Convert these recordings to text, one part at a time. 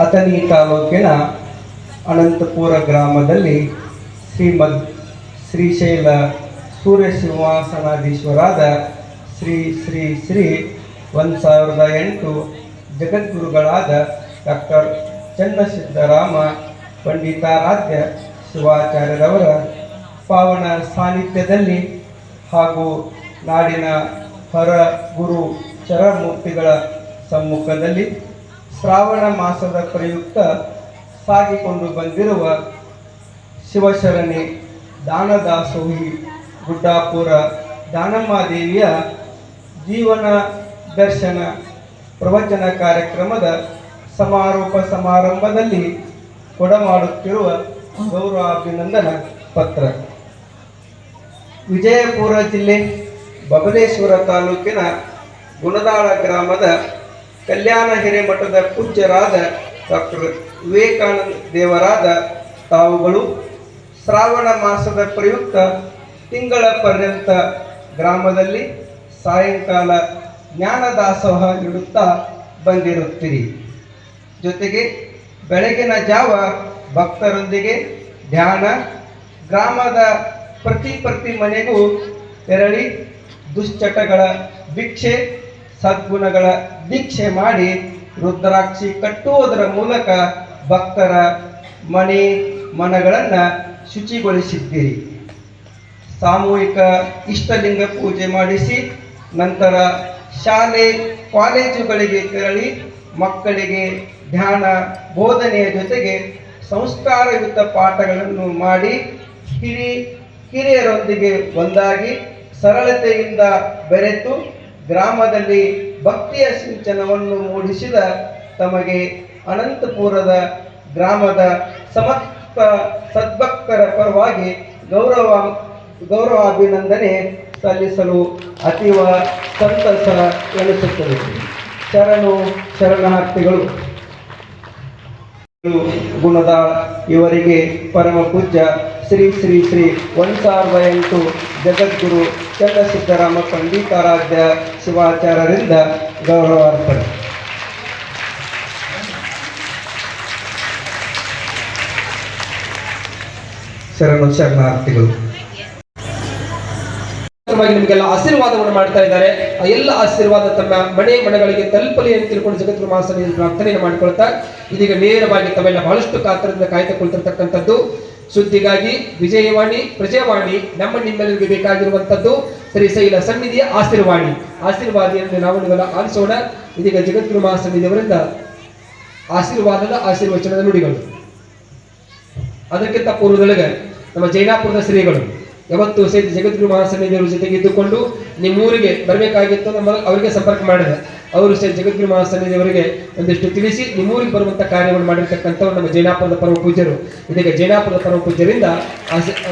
ಅಥಣಿ ತಾಲೂಕಿನ ಅನಂತಪುರ ಗ್ರಾಮದಲ್ಲಿ ಶ್ರೀಮದ್ ಶ್ರೀಶೈಲ ಸೂರ್ಯ ಸಿಂಹಾಸನಾಧೀಶ್ವರಾದ ಶ್ರೀ ಶ್ರೀ ಶ್ರೀ ಒಂದು ಸಾವಿರದ ಎಂಟು ಜಗದ್ಗುರುಗಳಾದ ಡಾಕ್ಟರ್ ಚನ್ನಸಿದ್ದರಾಮ, ಪಂಡಿತಾರಾಧ್ಯ ಶಿವಾಚಾರ್ಯರವರ ಪಾವನ ಸಾನ್ನಿಧ್ಯದಲ್ಲಿ ಹಾಗೂ ನಾಡಿನ ಹರ ಗುರು ಚರಮೂರ್ತಿಗಳ ಸಮ್ಮುಖದಲ್ಲಿ ಶ್ರಾವಣ ಮಾಸದ ಪ್ರಯುಕ್ತ ಸಾಗಿಕೊಂಡು ಬಂದಿರುವ ಶಿವಶರಣಿ ದಾನದಾಸೋಹಿ ಗುಡ್ಡಾಪುರ ದಾನಮ್ಮದೇವಿಯ ಜೀವನ ದರ್ಶನ ಪ್ರವಚನ ಕಾರ್ಯಕ್ರಮದ ಸಮಾರೋಪ ಸಮಾರಂಭದಲ್ಲಿ ಕೊಡಮಾಡುತ್ತಿರುವ ಗೌರವಾಭಿನಂದನ ಪತ್ರ. ವಿಜಯಪುರ ಜಿಲ್ಲೆ ಬಬಲೇಶ್ವರ ತಾಲೂಕಿನ ಗುಣದಾಳ ಗ್ರಾಮದ ಕಲ್ಯಾಣ ಹಿರೇಮಠದ ಪೂಜ್ಯರಾದ ಡಾಕ್ಟರ್ ವಿವೇಕಾನಂದ ದೇವರಾದ ತಾವುಗಳು ಶ್ರಾವಣ ಮಾಸದ ಪ್ರಯುಕ್ತ ತಿಂಗಳ ಪರ್ಯಂತ ಗ್ರಾಮದಲ್ಲಿ ಸಾಯಂಕಾಲ ಜ್ಞಾನದಾಸೋಹ ನೀಡುತ್ತಾ ಬಂದಿರುತ್ತೀರಿ. ಜೊತೆಗೆ ಬೆಳಗಿನ ಜಾವ ಭಕ್ತರೊಂದಿಗೆ ಧ್ಯಾನ, ಗ್ರಾಮದ ಪ್ರತಿ ಪ್ರತಿ ಮನೆಗೂ ತೆರಳಿ ದುಶ್ಚಟಗಳ ಭಿಕ್ಷೆ ಸದ್ಗುಣಗಳ ದೀಕ್ಷೆ ಮಾಡಿ ರುದ್ರಾಕ್ಷಿ ಕಟ್ಟುವುದರ ಮೂಲಕ ಭಕ್ತರ ಮನೆ ಮನಗಳನ್ನು ಶುಚಿಗೊಳಿಸಿದ್ದೀರಿ. ಸಾಮೂಹಿಕ ಇಷ್ಟಲಿಂಗ ಪೂಜೆ ಮಾಡಿಸಿ ನಂತರ ಶಾಲೆ, ಕಾಲೇಜುಗಳಿಗೆ ತೆರಳಿ ಮಕ್ಕಳಿಗೆ ಧ್ಯಾನ, ಬೋಧನೆಯ ಜೊತೆಗೆ ಸಂಸ್ಕಾರಯುತ ಪಾಠಗಳನ್ನು ಮಾಡಿ ಹಿರಿ, ಹಿರಿಯರೊಂದಿಗೆ ಒಂದಾಗಿ ಸರಳತೆಯಿಂದ ಬೆರೆತು ಗ್ರಾಮದಲ್ಲಿ ಭಕ್ತಿಯ ಸಿಂಚನವನ್ನು ಮೂಡಿಸಿದ ತಮಗೆ ಅನಂತಪುರದ ಗ್ರಾಮದ ಸಮಸ್ತ ಸದ್ಭಕ್ತರ ಪರವಾಗಿ ಗೌರವ, ಗೌರವಾಭಿನಂದನೆ ಸಲ್ಲಿಸಲು ಅತೀವ ಸಂತಸ ಎನಿಸುತ್ತದೆ. ಶರಣು ಶರಣಾರ್ಥಿಗಳು ಗುಣದ ಇವರಿಗೆ ಪರಮ ಪೂಜ್ಯ ಶ್ರೀ ಶ್ರೀ ಶ್ರೀ ಒಂದು ಸಾವಿರದ ಎಂಟು ಜಗದ್ಗುರು ಚಂದ್ರಸಿದ್ದರಾಮ ಪಂಡಿತಾರಾಧ್ಯ ಶಿವಾಚಾರ್ಯರಿಂದ ಗೌರವಾರ್ಪಣೆ ಶರಣು ಶರಣಾರ್ಥಿಗಳು. ನಿಮಗೆಲ್ಲ ಆಶೀರ್ವಾದವನ್ನು ಮಾಡ್ತಾ ಇದ್ದಾರೆ. ಆ ಎಲ್ಲ ಆಶೀರ್ವಾದ ತಮ್ಮ ಮನೆ ಮನೆಗಳಿಗೆ ತಲುಪಲಿ ಅಂತ ತಿಳ್ಕೊಂಡು ಜಗದ್ಗುರು ಮಹಾಸಭೆಯಲ್ಲಿ ಪ್ರಾರ್ಥನೆಯನ್ನು ಮಾಡಿಕೊಳ್ತಾ ಇದೀಗ ನೇರವಾಗಿ ತಮ್ಮೆಲ್ಲ ಬಹಳಷ್ಟು ಕಾತರದಿಂದ ಕಾಯ್ದುಕೊಳ್ತಿರ್ತಕ್ಕಂಥದ್ದು. ಸುದ್ದಿಗಾಗಿ ವಿಜಯವಾಣಿ, ಪ್ರಜಾವಾಣಿ ನಮ್ಮ ನಿಮ್ಮೆಲ್ಲರಿಗೆ ಬೇಕಾಗಿರುವಂತದ್ದು ಶ್ರೀಶೈಲ ಸನ್ನಿಧಿಯ ಆಶೀರ್ವಾಣಿ. ಆಶೀರ್ವಾದಿಯನ್ನು ನಾವು ನೀವೆಲ್ಲ ಆಲಿಸೋಣ ಇದೀಗ ಜಗದ್ಗುರು ಮಹಾಸನ್ನಿಧಿಯವರಿಂದ ಆಶೀರ್ವಾದದ ಆಶೀರ್ವಚನದ ನುಡಿಗಳು. ಅದಕ್ಕಿಂತ ಪೂರ್ವದೊಳಗೆ ನಮ್ಮ ಜೈನಾಪುರದ ಶ್ರೀಗಳು. ಯಾವತ್ತು ಸಹಿತ ಜಗದ್ಗುರು ಮಹಾಸನ್ನಿಧಿಯವರ ಜೊತೆಗೆ ಇದ್ದುಕೊಂಡು ನಿಮ್ಮೂರಿಗೆ ಬರಬೇಕಾಗಿತ್ತು, ನಮ್ಮ ಅವರಿಗೆ ಸಂಪರ್ಕ ಮಾಡಿದೆ. ಅವರು ಸಹಿತ ಜಗದ್ಗುರು ಮಹಾಸನ್ನಿಧಿಯವರಿಗೆ ಒಂದಿಷ್ಟು ತಿಳಿಸಿ ನಿಮ್ಮೂರಿಗೆ ಬರುವಂತ ಕಾರ್ಯವನ್ನು ಮಾಡಿರ್ತಕ್ಕಂಥವ್ರು ನಮ್ಮ ಜೈನಾಪುರದ ಪರಮ ಪೂಜ್ಯರು. ಇದೀಗ ಜೈನಾಪುರದ ಪರಮ ಪೂಜ್ಯರಿಂದ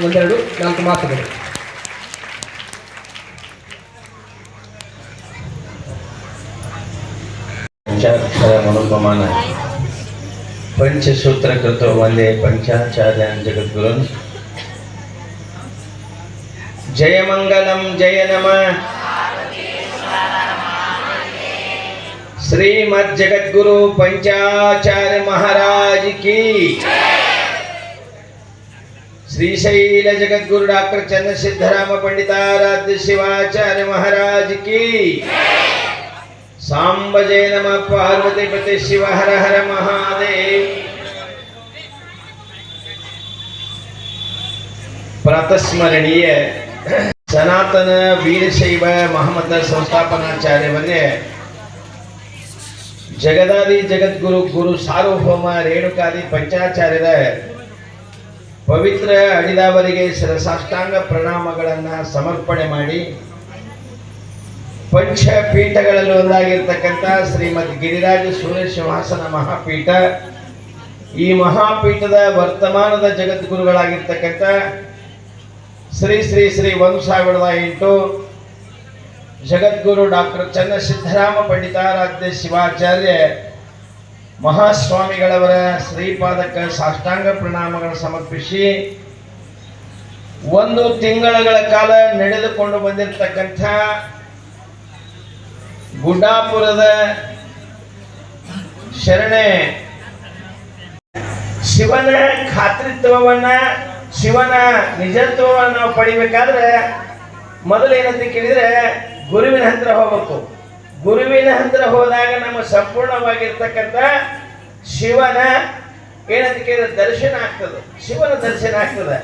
ಒಂದೆರಡು, ನಾಲ್ಕು ಮಾತುಗಳು. ಪಂಚಸೂತ್ರ ಕೃತ ಒಂದೇ ಪಂಚಾಚಾರ್ಯ ಜಗದ್ಗುರುನ್ जय मंगल जय नम। श्रीमद् जगद्गुरु पंचाचार्य महाराज की श्रीशैल जगद्गुरु डॉक्टर चंद्र सिद्धराम पंडिताराध्य शिवाचार्य महाराज की सांब जय नम, पार्वती पति शिव, हर हर महादेव। प्रतस्मरणीय ಸನಾತನ ವೀರಶೈವ ಮಹಮ್ಮದ ಸಂಸ್ಥಾಪನಾಚಾರ್ಯವರೇ ಜಗದಾದಿ ಜಗದ್ಗುರು ಗುರು ಸಾರ್ವಭೌಮ ರೇಣುಕಾದಿ ಪಂಚಾಚಾರ್ಯರ ಪವಿತ್ರ ಅಡಿದಾವರಿಗೆ ಶಿರಸಾಷ್ಟಾಂಗ ಪ್ರಣಾಮಗಳನ್ನ ಸಮರ್ಪಣೆ ಮಾಡಿ ಪಂಚಪೀಠಗಳಲ್ಲಿ ಒಂದಾಗಿರ್ತಕ್ಕಂಥ ಶ್ರೀಮದ್ ಗಿರಿರಾಜ ಸೂರ್ಯ ಮಹಾಪೀಠ, ಈ ಮಹಾಪೀಠದ ವರ್ತಮಾನದ ಜಗದ್ಗುರುಗಳಾಗಿರ್ತಕ್ಕಂಥ ಶ್ರೀ ಶ್ರೀ ಶ್ರೀ ಒಂದು ಸಾವಿರದ ಎಂಟು ಜಗದ್ಗುರು ಡಾಕ್ಟರ್ ಚನ್ನಸಿದ್ದರಾಮ ಪಂಡಿತಾರಾಧ್ಯ ಶಿವಾಚಾರ್ಯ ಮಹಾಸ್ವಾಮಿಗಳವರ ಶ್ರೀಪಾದಕ ಸಾಷ್ಟಾಂಗ ಪ್ರಣಾಮಗಳನ್ನು ಸಮರ್ಪಿಸಿ ಒಂದು ತಿಂಗಳುಗಳ ಕಾಲ ನಡೆದುಕೊಂಡು ಬಂದಿರತಕ್ಕಂಥ ಗುಡ್ಡಾಪುರದ ಶರಣೆ ಶಿವನ ಖಾತ್ರಿತ್ವವನ್ನ ಶಿವನ ನಿಜತ್ವವನ್ನು ನಾವು ಪಡಿಬೇಕಾದ್ರೆ ಮೊದಲು ಏನಂತ ಕೇಳಿದ್ರೆ ಗುರುವಿನ ಹತ್ರ ಹೋಗಬೇಕು. ಗುರುವಿನ ಹತ್ರ ಹೋದಾಗ ನಮ್ಮ ಸಂಪೂರ್ಣವಾಗಿರ್ತಕ್ಕಂಥ ಶಿವನ ಏನಂತ ಕೇಳಿದ್ರೆ ದರ್ಶನ ಆಗ್ತದೆ. ಶಿವನ ದರ್ಶನ ಆಗ್ತದೆ.